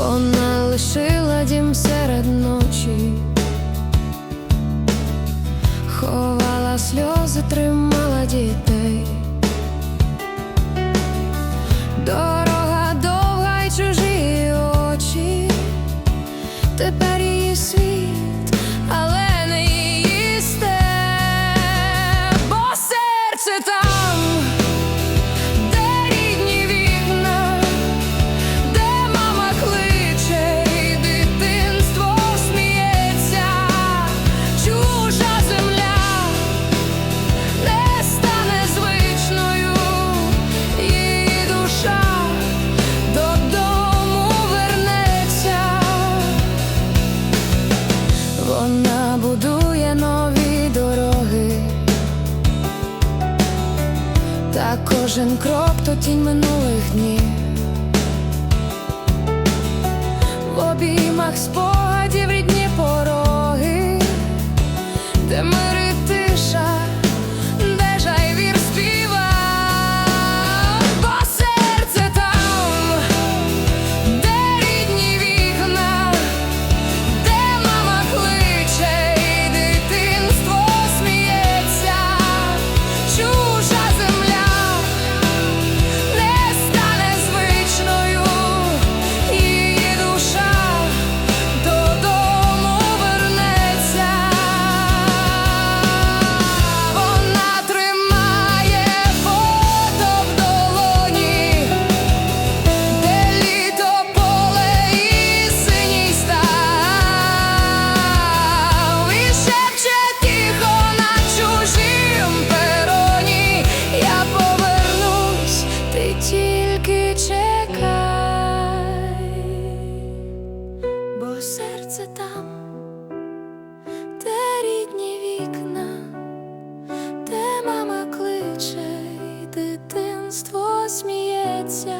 залишила дім серед ночі, ховала сльози, тримала дітей. Дорога довга й чужі очі, тепер її світ, та кожен крок то тінь минулих днів. В обіймах спогадів рідні пороги, де мир серце там, де рідні вікна, де мама кличе, і дитинство сміється.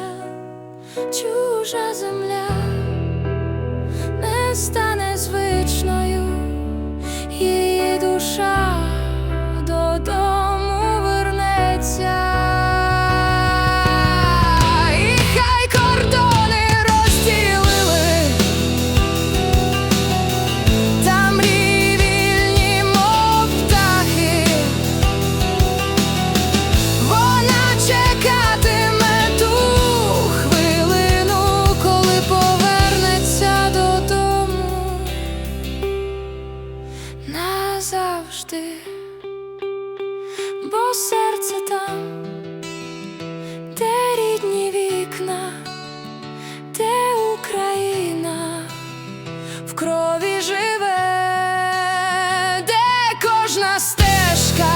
Чужа земля не стане звичною, її душа бо серце там, де рідні вікна, де Україна в крові живе, де кожна стежка.